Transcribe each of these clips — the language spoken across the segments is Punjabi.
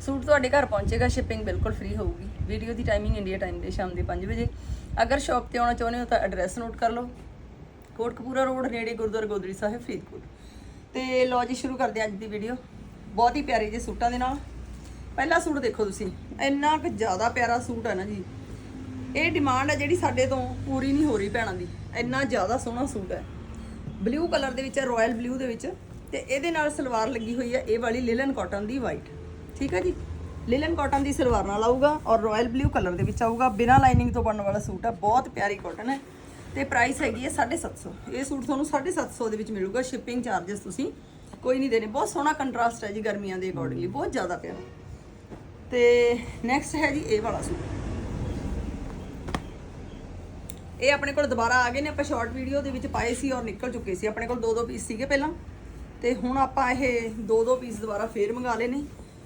ਸੂਟ ਤੁਹਾਡੇ ਘਰ ਪਹੁੰਚੇਗਾ ਸ਼ਿਪਿੰਗ ਬਿਲਕੁਲ ਫ੍ਰੀ ਹੋਊਗੀ। ਵੀਡੀਓ ਦੀ ਟਾਈਮਿੰਗ ਇੰਡੀਆ ਟਾਈਮ ਦੇ ਸ਼ਾਮ ਦੇ 5 ਵਜੇ। ਅਗਰ ਸ਼ਾਪ ਤੇ ਆਉਣਾ ਚਾਹੁੰਦੇ ਹੋ ਤਾਂ ਐਡਰੈਸ ਨੋਟ ਕਰ ਲਓ। ਕੋਟਕਪੂਰਾ ਰੋਡ ਨੇੜੇ ਗੁਰਦੁਆਰਾ ਗੋਦਰੀ ਸਾਹਿਬ, ਫਰੀਦਕੋਟ। ਤੇ ਲਓ ਜੀ, ਸ਼ੁਰੂ ਕਰਦੇ ਹਾਂ ਅੱਜ ਦੀ ਵੀਡੀਓ ਬਹੁਤ ਹੀ ਪਿਆਰੇ ਜਿਹੇ ਸੂਟਾਂ ਦੇ ਨਾਲ। ਪਹਿਲਾ ਸੂਟ ਦੇਖੋ ਤੁਸੀਂ। ਇੰਨਾ ਕੁ ਜ਼ਿਆਦਾ ਪਿਆਰਾ ਸੂਟ ਹੈ ਨਾ ਜੀ। ਇਹ ਡਿਮਾਂਡ ਹੈ ਜਿਹੜੀ ਸਾਡੇ ਤੋਂ ਪੂਰੀ ਨਹੀਂ ਹੋ ਰਹੀ ਭੈਣਾਂ ਦੀ। ਇੰਨਾ ਜ਼ਿਆਦਾ ਸੋਹਣਾ ਸੂਟ ਹੈ ਬਲੂ ਕਲਰ ਦੇ ਵਿੱਚ ਹੈ ਰਾਇਲ ਬਲੂ ਦੇ ਵਿੱਚ। ਤੇ ਇਹਦੇ ਨਾਲ ਸਲਵਾਰ ਲੱਗੀ ਹੋਈ ਹੈ ਇਹ ਵਾਲੀ ਲਿਲਨ ਕਾਟਨ ਦੀ ਵਾਈਟ ਠੀਕ ਹੈ ਜੀ? ਲਿਲਨ ਕਾਟਨ ਦੀ ਸਲਵਾਰ ਨਾਲ ਆਊਗਾ ਔਰ ਰਾਇਲ ਬਲੂ ਕਲਰ ਦੇ ਵਿੱਚ ਆਊਗਾ। ਬਿਨਾਂ ਲਾਈਨਿੰਗ ਤੋਂ ਬਣਨ ਵਾਲਾ ਸੂਟ ਆ। ਬਹੁਤ ਪਿਆਰੀ ਕਾਟਨ ਹੈ। ਤੇ ਪ੍ਰਾਈਸ ਹੈਗੀ ਹੈ 750 ਇਹ ਸੂਟ ਤੁਹਾਨੂੰ 750 ਦੇ ਵਿੱਚ ਮਿਲੂਗਾ। ਸ਼ਿਪਿੰਗ ਚਾਰजेस ਤੁਸੀਂ ਕੋਈ ਨਹੀਂ ਦੇਣੇ। ਬਹੁਤ ਸੋਹਣਾ ਕੰਟਰਾਸਟ ਹੈ ਜੀ ਗਰਮੀਆਂ ਦੇ ਅਕੋਰਡਿੰਗਲੀ ਬਹੁਤ ਜ਼ਿਆਦਾ ਪਿਆਰਾ। ਤੇ ਨੈਕਸਟ ਹੈ ਜੀ ਇਹ ਵਾਲਾ ਸੂਟ। ਇਹ ਆਪਣੇ ਕੋਲ ਦੁਬਾਰਾ ਆ ਗਏ ਨੇ। ਆਪਾਂ ਸ਼ਾਰਟ ਵੀਡੀਓ ਦੇ ਵਿੱਚ ਪਾਏ ਸੀ ਔਰ ਨਿਕਲ ਚੁੱਕੇ ਸੀ। ਆਪਣੇ ਕੋਲ ਦੋ ਦੋ ਪੀਸ ਸੀਗੇ ਪਹਿਲਾਂ। ਤੇ ਹੁਣ ਆਪਾਂ ਇਹ ਦੋ ਦੋ ਪੀਸ ਦੁਬਾਰਾ ਫੇਰ ਮੰਗਾ ਲਏ ਨੇ।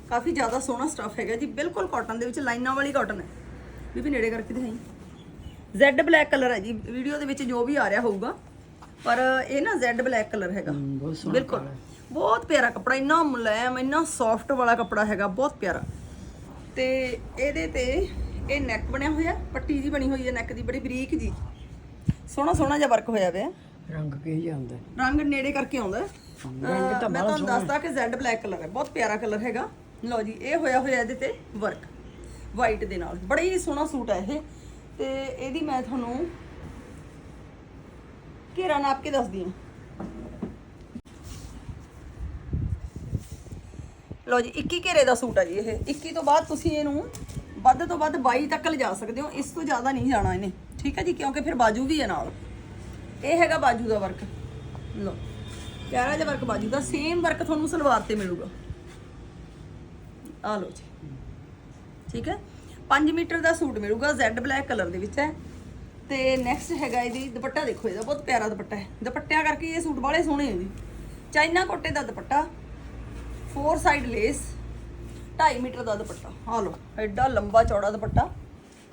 ਕਾਫੀ ਜ਼ਿਆਦਾ ਸੋਹਣਾ ਸਟੱਫ ਹੈਗਾ ਜੀ ਬਿਲਕੁਲ ਕਾਟਨ ਦੇ ਵਿੱਚ ਲਾਈਨਾਂ ਵਾਲੀ ਕਾਟਨ ਹੈ। ਬੀਬੀ ਨੇੜੇ ਕਰਕੇ ਦਿਖਾਈ। ਜ਼ੈਡ ਬਲੈਕ ਕਲਰ ਹੈ ਜੀ ਵੀਡੀਓ ਦੇ ਵਿੱਚ ਜੋ ਵੀ ਆ ਰਿਹਾ ਹੋਊਗਾ। ਪਰ ਇਹ ਨਾ ਜ਼ੈਡ ਬਲੈਕ ਕਲਰ ਹੈਗਾ। ਬਿਲਕੁਲ। ਬਹੁਤ ਪਿਆਰਾ ਕੱਪੜਾ ਇੰਨਾ ਮੁਲਾਇਮ ਇੰਨਾ ਸੌਫਟ ਵਾਲਾ ਕੱਪੜਾ ਹੈਗਾ ਬਹੁਤ ਪਿਆਰਾ। ਤੇ ਇਹਦੇ ਤੇ ਇਹ ਨੈਕ ਬਣਿਆ ਹੋਇਆ ਪੱਟੀ ਜੀ ਬਣੀ ਹੋਈ ਹੈ ਨੈਕ ਦੀ ਬੜੀ ਬਰੀਕ ਜੀ ਸੋਹਣਾ ਸੋਹਣਾ ਜਿਹਾ ਵਰਕ ਹੋਇਆ ਪਿਆ। ਰੰਗ ਕੀ ਜਾਂਦਾ ਰੰਗ ਨੇੜੇ ਕਰਕੇ ਆਉਂਦਾ ਮੈਂ ਤੁਹਾਨੂੰ ਦੱਸਦਾ ਕਿ ਜ਼ੈਡ ਬਲੈਕ ਕਲਰ ਹੈ ਬਹੁਤ ਪਿਆਰਾ ਕਲਰ ਹੈਗਾ। ਲਓ ਜੀ, ਇਹ ਹੋਇਆ ਹੋਇਆ ਇਹਦੇ ਤੇ ਵਰਕ ਵਾਈਟ ਦੇ ਨਾਲ। ਬੜਾ ਹੀ ਸੋਹਣਾ ਸੂਟ ਹੈ ਇਹ। ਤੇ ਇਹਦੀ ਮੈਂ ਤੁਹਾਨੂੰ ਘੇਰਾ ਨਾਪ ਕੇ ਦੱਸਦੀ ਹਾਂ। ਲਓ ਜੀ 21 ਘੇਰੇ ਦਾ ਸੂਟ ਹੈ ਜੀ ਇਹ। 21 ਤੋਂ ਬਾਅਦ ਤੁਸੀਂ ਇਹਨੂੰ ਵੱਧ ਤੋਂ ਵੱਧ 22 ਤੱਕ ਲਿਜਾ ਸਕਦੇ ਹੋ। ਇਸ ਤੋਂ ਜ਼ਿਆਦਾ ਨਹੀਂ ਜਾਣਾ ਇਹਨੇ। ਠੀਕ ਹੈ ਜੀ, ਕਿਉਂਕਿ ਫਿਰ ਬਾਜੂ ਵੀ ਹੈ ਨਾਲ। ਇਹ ਹੈਗਾ ਬਾਜੂ ਦਾ ਵਰਕ ਲਓ, ਪਿਆਰਾ ਜਿਹਾ ਵਰਕ ਬਾਜੂ ਦਾ। ਸੇਮ ਵਰਕ ਤੁਹਾਨੂੰ ਸਲਵਾਰ ਤੇ ਮਿਲੂਗਾ। ਆ ਲਓ ਜੀ। ਠੀਕ ਹੈ? 5 ਮੀਟਰ ਦਾ ਸੂਟ ਮਿਲੂਗਾ ਜ਼ੈਡ ਬਲੈਕ ਕਲਰ ਦੇ ਵਿੱਚ ਹੈ। ਤੇ ਨੈਕਸਟ ਹੈਗਾ ਇਹਦੀ ਦੁਪੱਟਾ ਦੇਖੋ, ਇਹਦਾ ਬਹੁਤ ਪਿਆਰਾ ਦੁਪੱਟਾ ਹੈ। ਦੁਪੱਟਿਆਂ ਕਰਕੇ ਇਹ ਸੂਟ ਬਾਲੇ ਸੋਹਣੇ ਹੈ ਜੀ। ਚਾਈਨਾ ਕੋਟੇ ਦਾ dupatta four side lace 2.5 metre ਦਾ ਦੁਪੱਟਾ। ਆ ਲਓ, ਐਡਾ ਲੰਬਾ ਚੌੜਾ ਦੁਪੱਟਾ।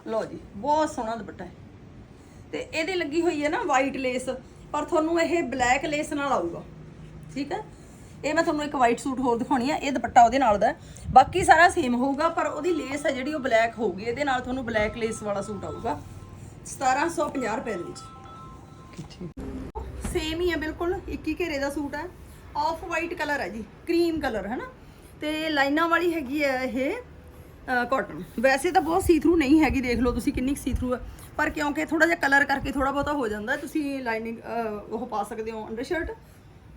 ਲਓ ਜੀ, ਬਹੁਤ ਸੋਹਣਾ ਦੁਪੱਟਾ ਹੈ। ਤੇ ਇਹਦੇ ਲੱਗੀ ਹੋਈ ਹੈ ਨਾ ਵਾਈਟ ਲੇਸ ਪਰ ਤੁਹਾਨੂੰ ਇਹ ਬਲੈਕ ਲੇਸ ਨਾਲ ਆਊਗਾ। ਠੀਕ ਹੈ? ਇਹ ਮੈਂ ਤੁਹਾਨੂੰ ਇੱਕ ਵਾਈਟ ਸੂਟ ਹੋਰ ਦਿਖਾਉਣੀ ਆ, ਇਹ ਦੁਪੱਟਾ ਉਹਦੇ ਨਾਲ ਦਾ ਬਾਕੀ ਸਾਰਾ ਸੇਮ ਹੋਊਗਾ, ਪਰ ਉਹਦੀ ਲੇਸ ਹੈ ਜਿਹੜੀ ਉਹ ਬਲੈਕ ਹੋਊਗੀ। ਇਹਦੇ ਨਾਲ ਤੁਹਾਨੂੰ ਬਲੈਕ ਲੇਸ ਵਾਲਾ ਸੂਟ ਆਊਗਾ। 1750 ਰੁਪਏ ਦੇ ਵਿੱਚ। ਸੇਮ ਹੀ ਹੈ, ਬਿਲਕੁਲ। 21 ਘੇਰੇ ਦਾ ਸੂਟ ਹੈ। ਆਫ ਵਾਈਟ ਕਲਰ ਹੈ ਜੀ ਕਰੀਮ ਕਲਰ ਹੈ ਨਾ ਤੇ ਲਾਈਨਾਂ ਵਾਲੀ ਹੈਗੀ ਹੈ ਇਹ ਕਾਟਨ ਵੈਸੇ ਤਾਂ ਬਹੁਤ ਸੀ ਥਰੂ ਨਹੀਂ ਹੈਗੀ, ਦੇਖ ਲਓ ਤੁਸੀਂ ਕਿੰਨੀ ਸੀ ਥਰੂ ਹੈ। ਪਰ ਕਿਉਂਕਿ ਥੋੜਾ ਜਿਹਾ ਕਲਰ ਕਰਕੇ ਥੋੜਾ ਬਹੁਤਾ ਹੋ ਜਾਂਦਾ ਤੁਸੀਂ ਲਾਈਨਿੰਗ ਉਹ ਪਾ ਸਕਦੇ ਹੋ ਅੰਡਰ ਸ਼ਰਟ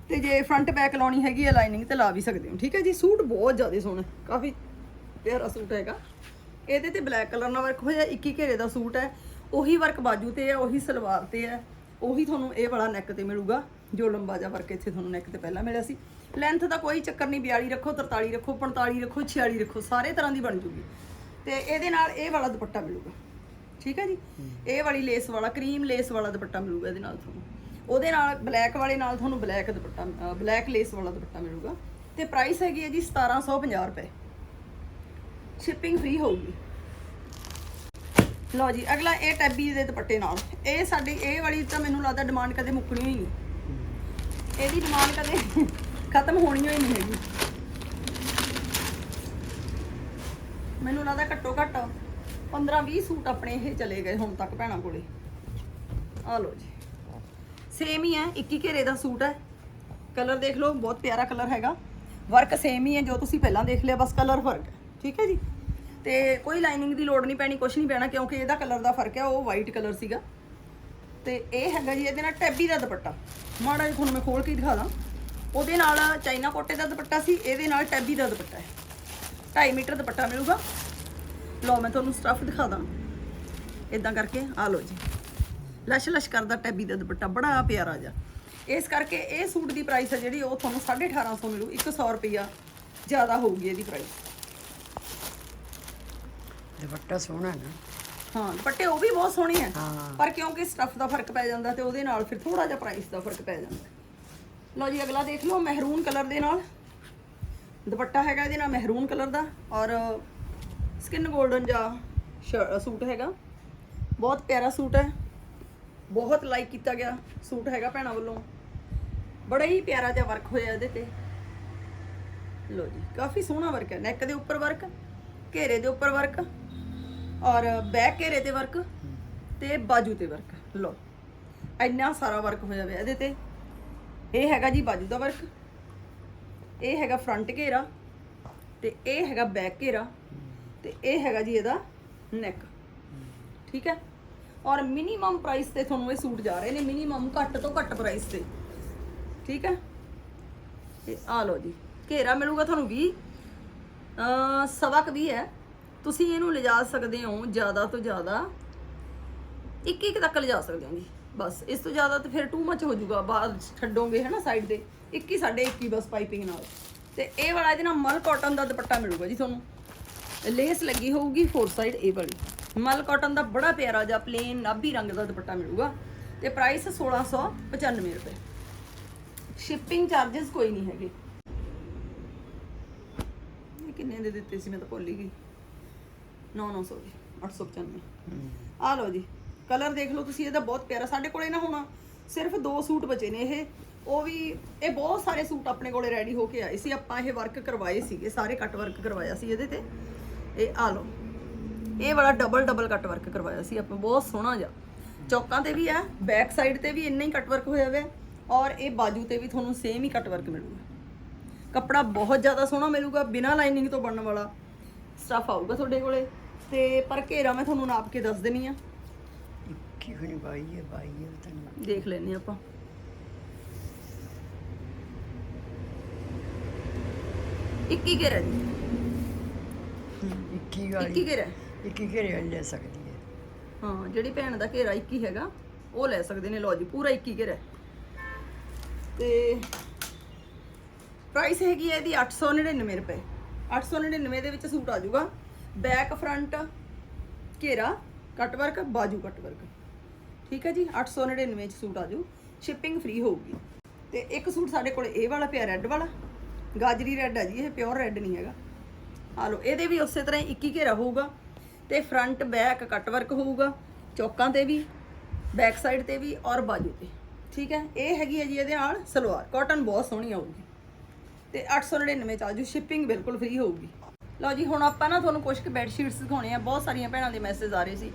ਤੇ ਜੇ ਫਰੰਟ ਬੈਕ ਲਾਉਣੀ ਹੈਗੀ ਹੈ ਲਾਈਨਿੰਗ ਤੇ ਲਾ ਵੀ ਸਕਦੇ ਹੋ। ਠੀਕ ਹੈ ਜੀ? ਸੂਟ ਬਹੁਤ ਜ਼ਿਆਦਾ ਸੋਹਣਾ ਹੈ, ਕਾਫੀ ਪਿਆਰਾ ਸੂਟ ਹੈਗਾ। ਇਹਦੇ ਤੇ ਬਲੈਕ ਕਲਰ ਨਾਲ ਵਰਕ ਹੋਇਆ। 21 ਘੇਰੇ ਦਾ ਸੂਟ ਹੈ। ਉਹੀ ਵਰਕ ਬਾਜੂ ਤੇ ਹੈ ਉਹੀ ਸਲਵਾਰ ਤੇ ਹੈ। ਉਹੀ ਤੁਹਾਨੂੰ ਇਹ ਵਾਲਾ ਨੈਕ ਤੇ ਮਿਲੂਗਾ ਜੋ ਲੰਬਾ ਜਿਹਾ ਵਰਕ ਇੱਥੇ ਤੁਹਾਨੂੰ ਨੈਕ ਤੇ ਪਹਿਲਾਂ ਮਿਲਿਆ ਸੀ। ਲੈਂਥ ਦਾ ਕੋਈ ਚੱਕਰ ਨਹੀਂ 42 ਰੱਖੋ 43 ਰੱਖੋ 45 ਰੱਖੋ 46 ਰੱਖੋ ਸਾਰੇ ਤਰ੍ਹਾਂ ਦੀ ਬਣ ਜੂਗੀ। ਤੇ ਇਹਦੇ ਨਾਲ ਇਹ ਵਾਲਾ ਦੁਪੱਟਾ ਮਿਲੂਗਾ। ਠੀਕ ਹੈ ਜੀ? ਇਹ ਵਾਲੀ ਲੇਸ ਵਾਲਾ ਕਰੀਮ ਲੇਸ ਵਾਲਾ ਦੁਪੱਟਾ ਮਿਲੂਗਾ ਇਹਦੇ ਨਾਲ ਤੁਹਾਨੂੰ। ਉਹਦੇ ਨਾਲ ਬਲੈਕ ਵਾਲੇ ਨਾਲ ਤੁਹਾਨੂੰ ਬਲੈਕ ਦੁਪੱਟਾ ਬਲੈਕ ਲੇਸ ਵਾਲਾ ਦੁਪੱਟਾ ਮਿਲੂਗਾ। ਤੇ ਪ੍ਰਾਈਸ ਹੈਗੀ ਹੈ ਜੀ 1750 ਰੁਪਏ। ਸ਼ਿਪਿੰਗ ਫ੍ਰੀ ਹੋਊਗੀ। ਲਓ ਜੀ, ਅਗਲਾ ਇਹ ਟੈਬੀ ਦੇ ਦੁਪੱਟੇ ਨਾਲ। ਇਹ ਸਾਡੀ, ਇਹ ਵਾਲੀ ਤਾਂ ਮੈਨੂੰ ਲੱਗਦਾ ਡਿਮਾਂਡ ਕਦੇ ਮੁੱਕਣੀ ਹੋਈ ਨਹੀਂ। ਇਹਦੀ ਡਿਮਾਂਡ ਕਦੇ ਖਤਮ ਹੋਣੀ ਹੋਈ ਨਹੀਂ ਹੈਗੀ। ਮੈਨੂੰ ਲੱਗਦਾ ਘੱਟੋ ਘੱਟ 15 20 ਸੂਟ ਆਪਣੇ ਇਹ ਚਲੇ ਗਏ ਹੁਣ ਤੱਕ ਭੈਣਾਂ ਕੋਲੇ। ਆ ਲਓ ਜੀ। ਸੇਮ ਹੀ ਹੈ 21 ਘੇਰੇ ਦਾ ਸੂਟ ਹੈ। ਕਲਰ ਦੇਖ ਲਓ, ਬਹੁਤ ਪਿਆਰਾ ਕਲਰ ਹੈਗਾ। ਵਰਕ ਸੇਮ ਹੀ ਹੈ, ਜੋ ਤੁਸੀਂ ਪਹਿਲਾਂ ਦੇਖ ਲਿਆ, ਬਸ ਕਲਰ ਫ਼ਰਕ ਹੈ। ਠੀਕ ਹੈ ਜੀ? ਤੇ ਕੋਈ ਲਾਈਨਿੰਗ ਦੀ ਲੋੜ ਨਹੀਂ ਪੈਣੀ ਕੁਝ ਨਹੀਂ ਪੈਣਾ, ਕਿਉਂਕਿ ਇਹਦਾ ਕਲਰ ਦਾ ਫ਼ਰਕ ਹੈ, ਉਹ ਵਾਈਟ ਕਲਰ ਸੀਗਾ। ਤੇ ਇਹ ਹੈਗਾ ਜੀ, ਇਹਦੇ ਨਾਲ ਟੈਬੀ ਦਾ ਦੁਪੱਟਾ। ਮਾੜਾ ਜਿਹਾ ਤੁਹਾਨੂੰ ਮੈਂ ਖੋਲ ਕੇ ਹੀ ਦਿਖਾ ਦਾਂ। ਉਹਦੇ ਨਾਲ ਚਾਈਨਾ ਕੋਟੇ ਦਾ ਦੁਪੱਟਾ ਸੀ, ਇਹਦੇ ਨਾਲ ਟੈਬੀ ਦਾ ਦੁਪੱਟਾ ਹੈ। 2.5 ਮੀਟਰ ਦੁਪੱਟਾ ਮਿਲੂਗਾ। ਲਓ, ਮੈਂ ਤੁਹਾਨੂੰ ਸਟਫ ਦਿਖਾ ਦਾਂ। ਇਦਾਂ ਕਰਕੇ ਆ ਲਓ ਜੀ। ਲਸ਼ ਲਸ਼ ਕਰਦਾ ਟੈਬੀ ਦਾ ਦੁਪੱਟਾ ਬੜਾ ਪਿਆਰਾ ਜਿਹਾ। ਇਸ ਕਰਕੇ ਇਹ ਸੂਟ ਦੀ ਪ੍ਰਾਈਸ ਹੈ ਜਿਹੜੀ ਉਹ ਤੁਹਾਨੂੰ 1850 ਮਿਲੂ 100 ਰੁਪਈਆ ਜ਼ਿਆਦਾ ਹੋਊਗੀ ਇਹਦੀ ਪ੍ਰਾਈਸ ਦੁਪੱਟਾ ਸੋਹਣਾ ਨਾ। ਹਾਂ ਦੁਪੱਟੇ ਉਹ ਵੀ ਬਹੁਤ ਸੋਹਣੇ ਆ। ਹਾਂ। ਪਰ ਕਿਉਂਕਿ ਸਟੱਫ ਦਾ ਫ਼ਰਕ ਪੈ ਜਾਂਦਾ ਤੇ ਉਹਦੇ ਨਾਲ ਫਿਰ ਥੋੜਾ ਜਿਹਾ ਪ੍ਰਾਈਸ ਦਾ ਫ਼ਰਕ ਪੈ ਜਾਂਦਾ। ਲਓ ਜੀ ਅਗਲਾ ਦੇਖ ਲਓ ਮਹਿਰੂਨ ਕਲਰ ਦੇ ਨਾਲ। ਦੁਪੱਟਾ ਹੈਗਾ ਇਹਦੇ ਨਾਲ ਮਹਿਰੂਨ ਕਲਰ ਦਾ ਔਰ ਸਕਿਨ 골ਡਨ ਜਾਂ ਸੂਟ ਹੈਗਾ। ਬਹੁਤ ਪਿਆਰਾ ਸੂਟ ਹੈ। ਬਹੁਤ ਲਾਈਕ ਕੀਤਾ ਗਿਆ, ਸੂਟ ਹੈਗਾ ਭੈਣਾਂ ਵੱਲੋਂ। ਬੜਾ ਹੀ ਪਿਆਰਾ ਜਿਹਾ ਵਰਕ ਹੋਇਆ ਇਹਦੇ ਤੇ। ਲੋ ਜੀ, ਕਾਫੀ ਸੋਹਣਾ ਵਰਕ ਹੈ। ਨੈਕ ਦੇ ਉੱਪਰ ਵਰਕ ਘੇਰੇ ਦੇ ਉੱਪਰ ਵਰਕ ਔਰ ਬੈਕ ਘੇਰੇ ਤੇ ਵਰਕ ਤੇ ਬਾਜੂ ਤੇ ਵਰਕ ਲੋ ਇੰਨਾ ਸਾਰਾ ਵਰਕ ਹੋਇਆ ਹੋਇਆ ਇਹਦੇ ਤੇ। ਇਹ ਹੈਗਾ ਜੀ ਬਾਜੂ ਦਾ ਵਰਕ ਇਹ ਹੈਗਾ ਫਰੰਟ ਘੇਰਾ ਤੇ ਇਹ ਹੈਗਾ ਬੈਕ ਘੇਰਾ ਤੇ ਇਹ ਹੈਗਾ ਜੀ ਇਹਦਾ ਨੈਕ ਠੀਕ ਹੈ? ਔਰ ਮਿਨੀਮਮ ਪ੍ਰਾਈਸ ਤੇ ਤੁਹਾਨੂੰ ਇਹ ਸੂਟ ਜਾ ਰਹੇ ਨੇ ਮਿਨੀਮਮ ਘੱਟ ਤੋਂ ਘੱਟ ਪ੍ਰਾਈਸ ਤੇ। ਠੀਕ ਹੈ? ਤੇ ਆ ਲਓ ਜੀ, ਘੇਰਾ ਮਿਲੂਗਾ ਤੁਹਾਨੂੰ 20 ਅ ਸਵਾ ਕੁ ਹੈ। ਤੁਸੀਂ ਇਹਨੂੰ ਲਿਜਾ ਸਕਦੇ ਹੋ ਜ਼ਿਆਦਾ ਤੋਂ ਜ਼ਿਆਦਾ, ਇੱਕ ਇੱਕ ਤੱਕ ਲਿਜਾ ਸਕਦੇ ਹੋ ਜੀ। ਬਸ, ਇਸ ਤੋਂ ਜ਼ਿਆਦਾ ਤਾਂ ਫਿਰ ਟੂ ਮੱਚ ਹੋ ਜਾਊਗਾ ਬਾਅਦ ਛੱਡੋਗੇ ਹੈ ਨਾ ਸਾਈਡ ਤੇ 21 ਸਾਡੇ 21 ਬਸ ਪਾਈਪਿੰਗ ਨਾਲ। ਤੇ ਇਹ ਵਾਲਾ ਇਹਦੇ ਨਾਲ ਮਲ ਕਾਟਨ ਦਾ ਦੁਪੱਟਾ ਮਿਲੂਗਾ ਜੀ ਤੁਹਾਨੂੰ। ਲੇਸ ਲੱਗੀ ਹੋਊਗੀ ਫੋਰ ਸਾਈਡ ਇਹ ਵਾਲੀ। ਮਲ ਕਾਟਨ ਦਾ ਬੜਾ ਪਿਆਰਾ ਜਿਹਾ ਪਲੇਨ ਨਾਭੀ ਰੰਗ ਦਾ ਦੁਪੱਟਾ ਮਿਲੂਗਾ ਤੇ ਪ੍ਰਾਈਸ 1695 ਰੁਪਏ। ਸ਼ਿਪਿੰਗ ਚਾਰजेस ਕੋਈ ਨਹੀਂ ਹੈਗੇ। ਇਹ ਕਿੰਨੇ ਦੇ ਦਿੱਤੇ ਸੀ ਮੈਂ ਤਾਂ ਭੁੱਲ ਹੀ ਗਈ। 9-900 ਜੀ 895 ਆ ਲਓ ਜੀ ਕਲਰ ਦੇਖ ਲਓ ਤੁਸੀਂ ਇਹਦਾ ਬਹੁਤ ਪਿਆਰਾ ਸਾਡੇ ਕੋਲੇ ਨਾ ਹੁਣ ਸਿਰਫ ਦੋ ਸੂਟ ਬਚੇ ਨੇ ਇਹ। ਉਹ ਵੀ ਇਹ ਬਹੁਤ ਸਾਰੇ ਸੂਟ ਆਪਣੇ ਕੋਲੇ ਰੈਡੀ ਹੋ ਕੇ ਆਏ ਸੀ ਆਪਾਂ ਇਹ ਵਰਕ ਕਰਵਾਏ ਸੀਗੇ ਸਾਰੇ ਕੱਟ ਵਰਕ ਕਰਵਾਇਆ ਸੀ ਇਹਦੇ ਤੇ। ਇਹ ਆ ਲਓ। ਇਹ ਵਾਲਾ ਡਬਲ ਡਬਲ ਕੱਟ ਵਰਕ ਕਰਵਾਇਆ ਸੀ ਆਪਾਂ ਬਹੁਤ ਸੋਹਣਾ ਜਿਹਾ। ਚੌਕਾਂ ਤੇ ਵੀ ਹੈ ਬੈਕ ਸਾਈਡ ਤੇ ਵੀ ਇੰਨਾ ਹੀ ਕੱਟ ਵਰਕ ਹੋਇਆ ਹੋਇਆ ਔਰ ਇਹ ਬਾਜੂ ਤੇ ਵੀ ਤੁਹਾਨੂੰ ਸੇਮ ਹੀ ਕੱਟ ਵਰਕ ਮਿਲੂਗਾ। ਕੱਪੜਾ ਬਹੁਤ ਜ਼ਿਆਦਾ ਸੋਹਣਾ ਮਿਲੂਗਾ ਬਿਨਾਂ ਲਾਈਨਿੰਗ ਤੋਂ ਬਣਨ ਵਾਲਾ ਸਟਫ ਆਊਗਾ ਤੁਹਾਡੇ ਕੋਲੇ। ਤੇ ਪਰ ਘੇਰਾ ਮੈਂ ਤੁਹਾਨੂੰ ਨਾਪ ਕੇ ਦੱਸ ਦੇਣੀ ਆ। ਇੱਕੀ ਖਣੀ ਬਾਈ ਹੈ ਬਾਈ ਹੈ ਤੈਨੂੰ ਦੇਖ ਲੈਨੇ ਆਪਾਂ। ਇੱਕੀ ਘੇਰਾ ਜੀ। ਇੱਕੀ ਵਾਲੀ। ਇੱਕੀ ਘੇਰਾ। ਇੱਕੀ ਘੇਰੇ ਵਾਲੀ ਲੈ ਸਕਦੀ ਹੈ। ਹਾਂ, ਜਿਹੜੀ ਭੈਣ ਦਾ ਘੇਰਾ 21 ਹੈਗਾ, ਉਹ ਲੈ ਸਕਦੇ ਨੇ। ਲਓ ਜੀ, ਪੂਰਾ 21 ਘੇਰਾ। ਹੈ। ਤੇ ਪ੍ਰਾਈਸ ਹੈਗੀ ਹੈ ਇਹਦੀ 899 ਰੁਪਏ। 899 ਦੇ ਵਿੱਚ ਸੂਟ ਆ ਜਾਊਗਾ। ਬੈਕ ਫਰੰਟ ਘੇਰਾ ਕੱਟ ਵਰਕ ਬਾਜੂ ਕੱਟ ਵਰਕ ਠੀਕ ਹੈ ਜੀ 899 ਚ ਸੂਟ ਆ ਜਾਊ। ਸ਼ਿਪਿੰਗ ਫ੍ਰੀ ਹੋਊਗੀ। ਤੇ ਇੱਕ ਸੂਟ ਸਾਡੇ ਕੋਲ ਇਹ ਵਾਲਾ ਪਿਆ ਰੈੱਡ ਵਾਲਾ। ਗਾਜਰੀ ਰੈੱਡ ਹੈ ਜੀ, ਇਹ ਪਿਓਰ ਰੈੱਡ ਨਹੀਂ ਹੈਗਾ। ਆ ਲਓ, ਇਹਦੇ ਵੀ ਉਸੇ ਤਰ੍ਹਾਂ ਹੀ 21 ਘੇਰਾ ਹੋਊਗਾ। ਤੇ ਫਰੰਟ ਬੈਕ ਕੱਟ ਵਰਕ ਹੋਊਗਾ, ਚੌਕਾਂ ਤੇ ਵੀ ਬੈਕ ਸਾਈਡ ਤੇ ਵੀ ਔਰ ਬਾਜੂ ਤੇ। ਠੀਕ ਹੈ? ਇਹ ਹੈਗੀ ਹੈ ਜੀ ਇਹਦੇ ਨਾਲ ਸਲਵਾਰ। ਕਾਟਨ ਬਹੁਤ ਸੋਹਣੀ ਆਊਗੀ। ਤੇ 899 ਚ ਆਜੂ ਸ਼ਿਪਿੰਗ ਬਿਲਕੁਲ ਫ੍ਰੀ ਹੋਊਗੀ। ਲਓ ਜੀ, ਹੁਣ ਆਪਾਂ ਨਾ ਤੁਹਾਨੂੰ ਕੁਝ ਕੁ ਬੈੱਡ ਸ਼ੀਟਸ ਦਿਖਾਉਣੇ ਆ। ਬਹੁਤ ਸਾਰੀਆਂ ਭੈਣਾਂ ਦੇ ਮੈਸੇਜ ਆ ਰਹੇ ਸੀ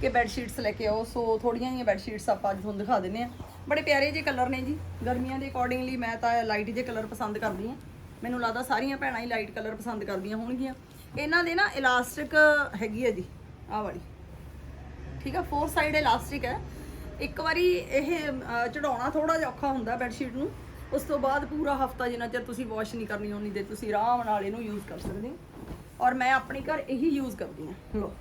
ਕਿ ਬੈੱਡ ਸ਼ੀਟਸ ਲੈ ਕੇ ਆਓ। ਸੋ ਥੋੜੀਆਂ ਜਿਹੀਆਂ ਬੈੱਡ ਸ਼ੀਟਸ ਆਪਾਂ ਅੱਜ ਤੁਹਾਨੂੰ ਦਿਖਾ ਦਿੰਨੇ ਆ। ਬੜੇ ਪਿਆਰੇ ਜਿਹੇ ਕਲਰ ਨੇ ਜੀ। ਗਰਮੀਆਂ ਦੇ ਅਕੋਰਡਿੰਗਲੀ ਮੈਂ ਤਾਂ ਲਾਈਟ ਜਿਹੇ ਕਲਰ ਪਸੰਦ ਕਰਦੀ ਆ। ਮੈਨੂੰ ਲੱਗਦਾ ਸਾਰੀਆਂ ਭੈਣਾਂ ਹੀ ਲਾਈਟ ਕਲਰ ਪਸੰਦ ਕਰਦੀਆਂ ਹੋਣਗੀਆਂ। ਇਹਨਾਂ ਦੇ ਨਾ ਇਲਾਸਟਿਕ ਹੈਗੀ ਹੈ ਜੀ, ਆਹ ਵਾਲੀ। ਠੀਕ ਆ ਫੋਰ ਸਾਈਡ ਇਲਾਸਟਿਕ ਹੈ। ਇੱਕ ਵਾਰੀ ਇਹ ਚੜਾਉਣਾ ਥੋੜਾ ਜਿਹਾ ਔਖਾ ਹੁੰਦਾ ਬੈੱਡ ਸ਼ੀਟ ਨੂੰ। ਉਸ ਤੋਂ ਬਾਅਦ ਪੂਰਾ ਹਫਤਾ ਜਿੰਨਾ ਚਿਰ ਤੁਸੀਂ ਵਾਸ਼ ਨਹੀਂ ਕਰਨੀ ਉਨੀ ਦੇ ਤੁਸੀਂ ਆਰਾਮ ਨਾਲ ਇਹਨੂੰ ਯੂਜ਼ ਕਰ ਸਕਦੇ ਹੋ। ਔਰ ਮੈਂ ਆਪਣੇ ਘਰ ਇਹੀ ਯੂਜ਼ ਕਰਦੀ ਹਾਂ। ਲੋ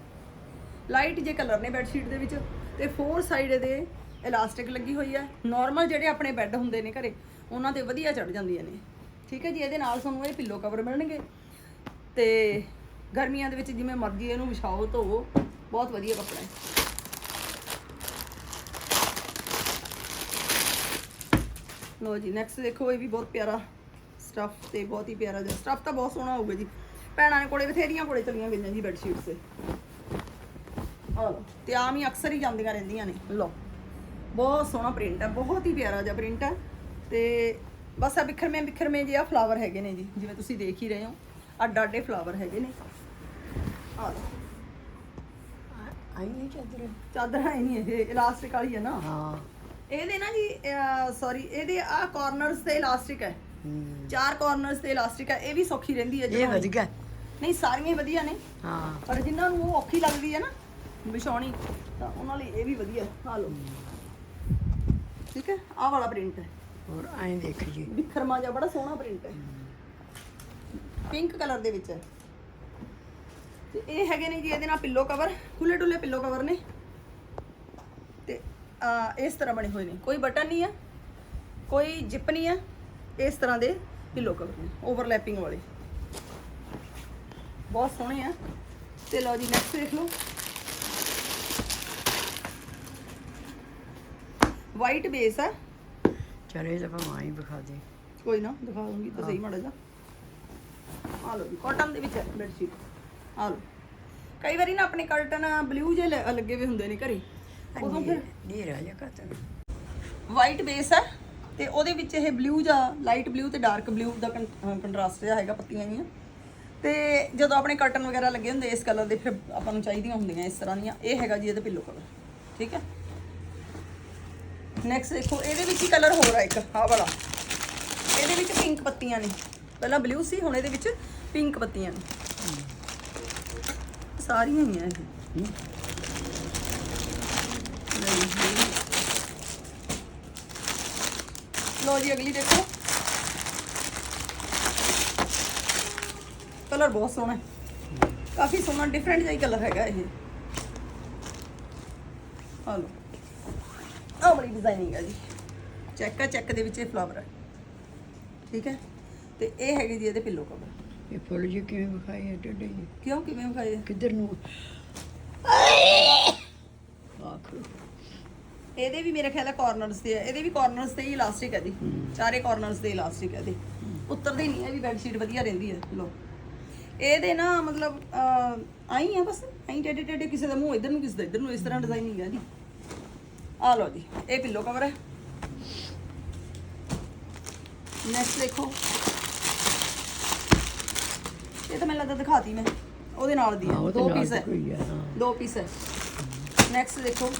ਲਾਈਟ ਜੇ ਕਲਰ ਨੇ ਬੈੱਡ ਸ਼ੀਟ ਦੇ ਵਿੱਚ, ਤੇ ਫੋਰ ਸਾਈਡ ਦੇ ਇਲਾਸਟਿਕ ਲੱਗੀ ਹੋਈ ਹੈ। ਨਾਰਮਲ ਜਿਹੜੇ ਆਪਣੇ ਬੈੱਡ ਹੁੰਦੇ ਨੇ ਘਰੇ, ਉਹਨਾਂ ਤੇ ਵਧੀਆ ਚੜ ਜਾਂਦੀਆਂ ਨੇ। ਠੀਕ ਹੈ ਜੀ, ਇਹਦੇ ਨਾਲ ਤੁਹਾਨੂੰ ਇਹ ਪਿੱਲੋ ਕਵਰ ਮਿਲਣਗੇ। ਤੇ ਗਰਮੀਆਂ ਦੇ ਵਿੱਚ ਜਿਵੇਂ ਮਰਜ਼ੀ ਇਹਨੂੰ ਵਿਛਾਓ, ਧੋਵੋ। ਬਹੁਤ ਵਧੀਆ ਕੱਪੜਾ ਹੈ। ਲੋ ਜੀ ਨੈਕਸਟ ਦੇਖੋ, ਇਹ ਵੀ ਬਹੁਤ ਪਿਆਰਾ ਸਟਫ ਤੇ ਬਹੁਤ ਹੀ ਪਿਆਰਾ ਜਿਹਾ ਸਟਫ ਤਾਂ ਬਹੁਤ ਸੋਹਣਾ ਹੋਊਗਾ ਜੀ। ਭੈਣਾਂ ਨੇ ਕੋਲੇ ਬਥੇਰੀਆਂ ਕੋਲੇ ਚਲੀਆਂ ਗਈਆਂ ਜੀ ਬੈੱਡ ਸ਼ੀਟਸ ਤੇ। ਆ ਤੇ ਆਮ ਹੀ ਅਕਸਰ ਹੀ ਜਾਂਦੀਆਂ ਰਹਿੰਦੀਆਂ ਨੇ। ਲਓ, ਬਹੁਤ ਸੋਹਣਾ ਪ੍ਰਿੰਟ ਹੈ, ਬਹੁਤ ਹੀ ਪਿਆਰਾ ਜਿਹਾ ਪ੍ਰਿੰਟ ਹੈ। ਤੇ ਬਸ ਆ ਬਿਖਰਵੇਂ ਬਿਖਰਵੇਂ ਜਿਹਾ ਫਲਾਵਰ ਹੈਗੇ ਨੇ ਜੀ, ਜਿਵੇਂ ਤੁਸੀਂ ਦੇਖ ਹੀ ਰਹੇ ਹੋ। ਅੱਡ ਅੱਡੇ ਫਲਾਵਰ ਹੈਗੇ ਨੇ। ਆ ਲਓ। ਆਈ ਨਹੀਂ ਚਾਦਰ। ਚਾਦਰਾਂ ਹੀ ਨਹੀਂ ਇਹ ਇਲਾਸਟਿਕ ਵਾਲੀ ਹੈ ਨਾ। ਹਾਂ। ਇਹਦੇ ਨਾ ਜੀ ਸੌਰੀ ਇਹਦੇ ਆ ਕਾਰਨਰਸ ਤੇ ਇਲਾਸਟਿਕ ਹੈ। ਚਾਰ ਕਾਰਨਰਸ ਤੇ ਇਲਾਸਟਿਕ ਹੈ ਇਹ ਵੀ ਸੌਖੀ ਰਹਿੰਦੀ ਹੈ ਇਹ ਵਧੀਆ। ਨਹੀਂ ਸਾਰੀਆਂ ਵਧੀਆ ਨੇ। ਹਾਂ। ਪਰ ਜਿਨ੍ਹਾਂ ਨੂੰ ਉਹ ਔਖੀ ਲੱਗਦੀ ਹੈ ਨਾ ਵਿਛਾਉਣੀ ਤਾਂ ਉਹਨਾਂ ਲਈ ਇਹ ਵੀ ਵਧੀਆ ਆ ਲਓ। ਠੀਕ ਹੈ? ਆਹ ਵਾਲਾ ਪ੍ਰਿੰਟ ਹੈ। ਹੋਰ ਐਂ ਦੇਖ ਜੀ ਵਿਖਰਮਾ ਜਿਹਾ ਬੜਾ ਸੋਹਣਾ ਪ੍ਰਿੰਟ ਹੈ। ਪਿੰਕ ਕਲਰ ਦੇ ਵਿੱਚ। ਹੈ ਤੇ ਇਹ ਹੈਗੇ ਨੇ ਜੀ ਇਹਦੇ ਨਾਲ ਪਿੱਲੋ ਕਵਰ ਖੁੱਲੇ ਡੁੱਲੇ ਪਿੱਲੋ ਕਵਰ ਨੇ। ਤੇ ਆ ਇਸ ਤਰ੍ਹਾਂ ਬਣੇ ਹੋਏ ਨੇ। ਕੋਈ ਬਟਨ ਨਹੀਂ ਹੈ ਕੋਈ ਜਿਪ ਨਹੀਂ ਹੈ ਇਸ ਤਰ੍ਹਾਂ ਦੇ ਪਿੱਲੋ ਕਵਰ ਨੇ ਓਵਰਲੈਪਿੰਗ ਵਾਲੇ। ਬਹੁਤ ਸੋਹਣੇ ਆ। ਤੇ ਲਓ ਜੀ ਨੈਕਸਟ ਦੇਖ ਲਓ। ਵਾਈਟ ਬੇਸ ਆ। ਚਲੇ ਭਾਵੇਂ ਹੀ ਵਿਖਾ ਦੇ। ਕੋਈ ਨਾ ਦਿਖਾ ਦੂੰਗੀ ਤਾਂ ਸਹੀ ਮਾੜਾ ਜਾ ਆ ਲਓ ਜੀ ਕਾਟਨ ਦੇ ਵਿੱਚ ਹੈ ਬੈੱਡ ਸ਼ੀਟ ਆ ਲਓ। ਕਈ ਵਾਰੀ ਨਾ ਆਪਣੇ ਕਰਟਨ ਬਲੂ ਜੇ ਲੱਗੇ ਹੋਏ ਹੁੰਦੇ ਨੇ ਘਰੇ। ਉਦੋਂ ਫਿਰ ਨਹੀਂ ਰਾਜਾ ਕਤਨ ਵਾਈਟ ਬੇਸ ਹੈ ਤੇ ਉਹਦੇ ਵਿੱਚ ਇਹ ਬਲੂ ਜਾਂ ਲਾਈਟ ਬਲੂ ਤੇ ਡਾਰਕ ਬਲੂ ਦਾ ਕੰਟਰਾਸਟ ਜਿਹਾ ਹੈਗਾ ਪੱਤੀਆਂ ਜੀਆਂ ਤੇ ਜਦੋਂ ਆਪਣੇ ਕਰਟਨ ਵਗੈਰਾ ਲੱਗੇ ਹੁੰਦੇ ਇਸ ਕਲਰ ਦੇ ਫਿਰ ਆਪਾਂ ਨੂੰ ਚਾਹੀਦੀਆਂ ਹੁੰਦੀਆਂ ਇਸ ਤਰ੍ਹਾਂ ਦੀਆਂ। ਇਹ ਹੈਗਾ ਜੀ ਇਹਦਾ ਪਿੱਲੋ ਕਲਰ ਠੀਕ ਹੈ? ਨੈਕਸਟ ਦੇਖੋ ਇਹਦੇ ਵਿੱਚ ਹੀ ਕਲਰ ਹੋਰ ਆ ਇੱਕ ਆਹ ਵਾਲਾ। ਇਹਦੇ ਵਿੱਚ ਪਿੰਕ ਪੱਤੀਆਂ ਨੇ। ਪਹਿਲਾਂ ਬਲੂ ਸੀ ਹੁਣ ਇਹਦੇ ਵਿੱਚ ਪਿੰਕ ਪੱਤੀਆਂ ਨੇ। ਸਾਰੀਆਂ ਹੀ ਆ ਇਹ। ਲੋ ਜੀ, ਅਗਲੀ ਦੇਖੋ। ਕਲਰ ਬਹੁਤ ਸੋਹਣਾ ਹੈ। ਕਾਫੀ ਸੋਹਣਾ ਡਿਫਰੈਂਟ ਜਿਹਾ ਕਲਰ ਹੈਗਾ ਇਹ। ਆ ਲੋ ਆ ਬੜੀ ਡਿਜ਼ਾਈਨਿੰਗ ਹੈ ਜੀ। ਚੈੱਕ ਆ, ਚੈੱਕ ਦੇ ਵਿੱਚ ਇਹ ਫਲਾਵਰ ਹੈ ਠੀਕ ਹੈ? ਤੇ ਇਹ ਹੈਗੇ ਜੀ ਇਹਦੇ ਪਿੱਲੋ ਕਵਰ ਇਹ ਫੁੱਲ ਜੀ ਕਿਵੇਂ ਵਿਖਾਏ ਆ ਟੇਡੇ ਜੀ ਕਿਉਂ ਕਿਵੇਂ ਵਿਖਾਏ? ਕਿੱਧਰ ਨੂੰ? ਆਖ। ਇਹਦੇ ਵੀ ਮੇਰੇ ਖਿਆਲ ਹੈ ਕਾਰਨਰਸ ਤੇ ਹੈ ਇਹਦੇ ਵੀ ਕਾਰਨਰਸ ਤੇ ਹੀ ਇਲਾਸਟਿਕ ਹੈ। ਦੀ ਚਾਰੇ ਕਾਰਨਰਸ ਤੇ ਇਲਾਸਟਿਕ ਹੈ। ਦੀ ਉੱਤਰਦੀ ਨਹੀਂ ਹੈ ਵੀ ਬੈੱਡ ਸ਼ੀਟ ਵਧੀਆ ਰਹਿੰਦੀ ਹੈ ਲੋ ਇਹਦੇ ਨਾ ਮਤਲਬ ਅਹ, ਆਈ ਆ ਬਸ। ਆਈ ਟੇਡੇ ਟੇਡੇ ਕਿਸੇ ਦਾ ਮੂੰਹ ਇਧਰ ਨੂੰ ਕਿਸੇ ਦਾ ਇਧਰ ਨੂੰ। ਇਸ ਤਰ੍ਹਾਂ ਡਿਜ਼ਾਈਨਿੰਗ ਹੈ ਜੀ ਆ ਲਓ ਜੀ। ਇਹ ਪਿੱਲੋ ਕਵਰ ਹੈ ਨੈਕਸਟ ਦੇਖੋ। ਇਹ ਤਾਂ ਮੈਨੂੰ ਲੱਗਦਾ ਦਿਖਾਤੀ ਮੈਂ। ਉਹਦੇ ਨਾਲ ਦੀ ਉਹਦੇ ਦੋ ਨਾਲ ਪੀਸ ਹੈ। ਕੋਈ ਆ, ਹਾਂ। ਦੋ ਪੀਸ ਹੈ। ਨੈਕਸਟ ਦੇਖੋ।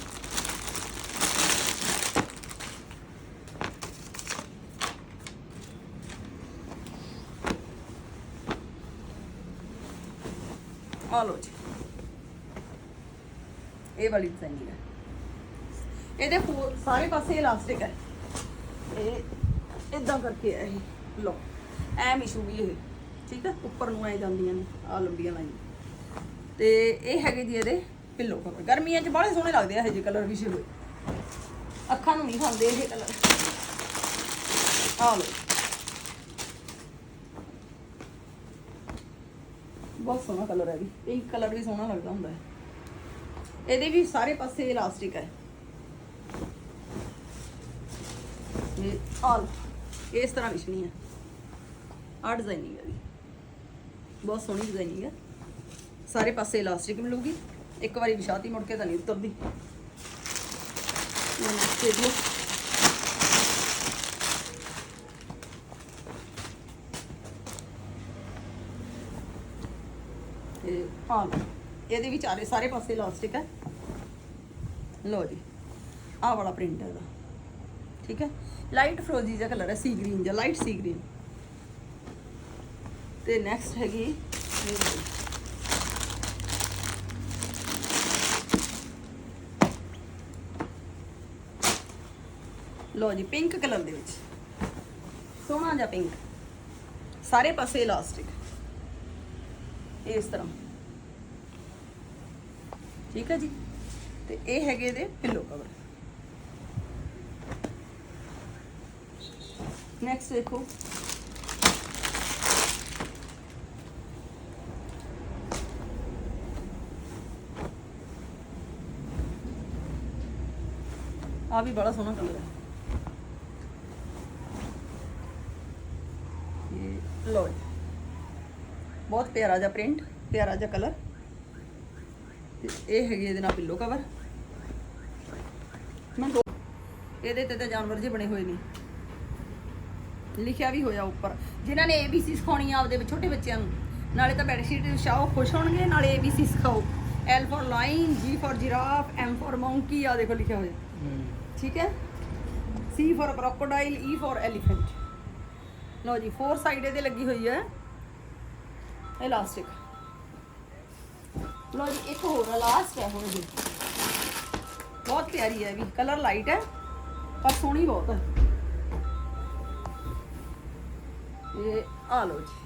ਆ ਲੋ ਜੀ। ਇਹ ਵਾਲੀ ਡਿਜ਼ਾਈਨ ਹੈ। ਇਹਦੇ ਫੋ- ਸਾਰੇ ਪਾਸੇ ਇਲਾਸਟਿਕ ਹੈ। ਇਹ ਇਦਾਂ ਕਰਕੇ ਹੈ ਇਹ। ਲੋ ਐ ਮਿਸ਼ੂਗੀ ਇਹ। ਠੀਕ ਹੈ ਉੱਪਰ ਨੂੰ ਆਏ ਜਾਂਦੀਆਂ ਨੇ ਆ ਲੰਬੀਆਂ ਲਾਈਨ ਤੇ ਇਹ ਹੈਗੇ ਜੀ ਇਹਦੇ ਪਿੱਲੋ ਕਵਰ ਗਰਮੀਆਂ 'ਚ ਬੜੇ ਸੋਹਣੇ ਲੱਗਦੇ ਆ ਇਹ ਜਿਹੇ ਕਲਰ ਵਿਛੇ ਹੋਏ। ਅੱਖਾਂ ਨੂੰ ਨਹੀਂ ਖਾਂਦੇ ਇਹ ਕਲਰ ਆ ਲੋ ਬਹੁਤ ਸੋਹਣਾ ਕਲਰ ਹੈ ਵੀ ਇਹ ਕਲਰ ਵੀ ਸੋਹਣਾ ਲੱਗਦਾ ਹੁੰਦਾ ਹੈ। ਇਹਦੇ ਵੀ ਸਾਰੇ ਪਾਸੇ ਇਲਾਸਟਿਕ ਹੈ। ਇਹ ਆਲ ਇਸ ਤਰ੍ਹਾਂ ਵਿਛਣੀ ਹੈ। ਆ ਡਿਜ਼ਾਈਨਿੰਗ ਹੈ ਵੀ ਬਹੁਤ ਸੋਹਣੀ ਡਿਜ਼ਾਈਨਿੰਗ ਹੈ। ਸਾਰੇ ਪਾਸੇ ਇਲਾਸਟਿਕ ਮਿਲੂਗੀ। ਇੱਕ ਵਾਰੀ ਵਿਛਾਤੀ ਮੁੜ ਕੇ ਤਾਂ ਨਹੀਂ ਉਤਰਦੀ। ਲਓ next ਦੇਖ ਇਹਦੇ ਵਿੱਚ ਚਾਰੇ ਸਾਰੇ ਪਾਸੇ ਇਲਾਸਟਿਕ ਹੈ। ਲਓ ਜੀ, ਆਹ ਵਾਲਾ ਪ੍ਰਿੰਟ ਹੈ ਇਹਦਾ ਠੀਕ ਹੈ? ਲਾਈਟ ਫਰੋਜ਼ੀ ਜਿਹਾ ਕਲਰ ਹੈ ਸੀ ਗ੍ਰੀਨ ਜਾਂ ਲਾਈਟ ਸੀ ਗ੍ਰੀਨ ਤੇ ਨੈਕਸਟ ਹੈਗੀ ਇਹ ਲਓ ਜੀ ਪਿੰਕ ਕਲਰ ਦੇ ਵਿੱਚ। ਸੋਹਣਾ ਜਿਹਾ ਪਿੰਕ ਸਾਰੇ ਪਾਸੇ ਇਲਾਸਟਿਕ ਇਸ ਤਰ੍ਹਾਂ। ਠੀਕ ਹੈ ਜੀ? ਤੇ ਇਹ ਹੈਗੇ ਇਹਦੇ ਪਿੱਲੋ ਕਵਰ ਨੈਕਸਟ ਦੇਖੋ। ਆ ਵੀ ਬੜਾ ਸੋਹਣਾ ਕਲਰ ਹੈ। ਇਹ ਲੋ ਜੀ। ਬਹੁਤ ਪਿਆਰਾ ਜਿਹਾ ਪ੍ਰਿੰਟ ਪਿਆਰਾ ਜਿਹਾ ਕਲਰ। ਤੇ ਇਹ ਹੈਗੀ ਇਹਦੇ ਨਾਲ ਪਿੱਲੋ ਕਵਰ ਮੈਂ ਇਹਦੇ ਤੇ ਤਾਂ ਜਾਨਵਰ ਜਿਹੇ ਬਣੇ ਹੋਏ ਨੇ। ਲਿਖਿਆ ਵੀ ਹੋਇਆ ਉੱਪਰ। ਜਿਨ੍ਹਾਂ ਨੇ ABC ਸਿਖਾਉਣੀ ਆ ਆਪਦੇ ਛੋਟੇ ਬੱਚਿਆਂ ਨੂੰ। ਨਾਲੇ ਤਾਂ ਬੈੱਡ ਸ਼ੀਟ ਵਿਛਾਓ ਖੁਸ਼ ਹੋਣਗੇ ਨਾਲੇ ABC ਸਿਖਾਓ। L for lion G for giraffe M for monkey ਆ ਦੇਖੋ ਲਿਖਿਆ ਹੋਇਆ। ਠੀਕ ਹੈ? C for crocodile E for elephant ਲਓ ਜੀ ਫੋਰ ਸਾਈਡ ਇਹਦੇ ਲੱਗੀ ਹੋਈ ਹੈ। ਇਲਾਸਟਿਕ ਲਓ ਜੀ ਇੱਕ ਹੋਰ ਹੈ ਲਾਸਟ ਹੈ ਹੁਣ ਜੀ। ਬਹੁਤ ਪਿਆਰੀ ਹੈ ਵੀ ਕਲਰ ਲਾਈਟ ਹੈ ਪਰ ਸੋਹਣੀ ਬਹੁਤ ਹੈ। ਇਹ ਆ ਲਓ ਜੀ।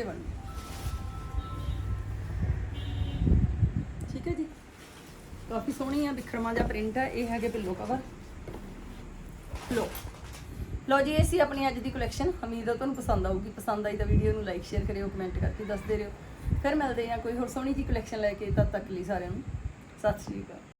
ਇਹ ਬਣ ਗਿਆ। ਠੀਕ ਹੈ ਜੀ। ਕਾਫੀ ਸੋਹਣੀ ਆ ਵਿਖਰਮਾ ਜਿਹਾ ਪ੍ਰਿੰਟ ਹੈ ਇਹ ਹੈਗੇ ਪਿੱਲੋ ਕਵਰ ਲੋ ਲਓ ਜੀ, ਇਹ ਸੀ ਆਪਣੀ ਅੱਜ ਦੀ ਕਲੈਕਸ਼ਨ ਉਮੀਦ ਹੈ ਤੁਹਾਨੂੰ ਪਸੰਦ ਆਊਗੀ। ਪਸੰਦ ਆਈ ਤਾਂ ਵੀਡੀਓ ਨੂੰ ਲਾਈਕ ਸ਼ੇਅਰ ਕਰਿਓ ਕਮੈਂਟ ਕਰਕੇ ਦੱਸਦੇ ਰਹੋ। ਫਿਰ ਮਿਲਦੇ ਹਾਂ ਕੋਈ ਹੋਰ ਸੋਹਣੀ ਜੀ ਕਲੈਕਸ਼ਨ ਲੈ ਕੇ ਤਦ ਤੱਕ ਲਈ ਸਾਰਿਆਂ ਨੂੰ। ਸਤਿ ਸ਼੍ਰੀ ਅਕਾਲ।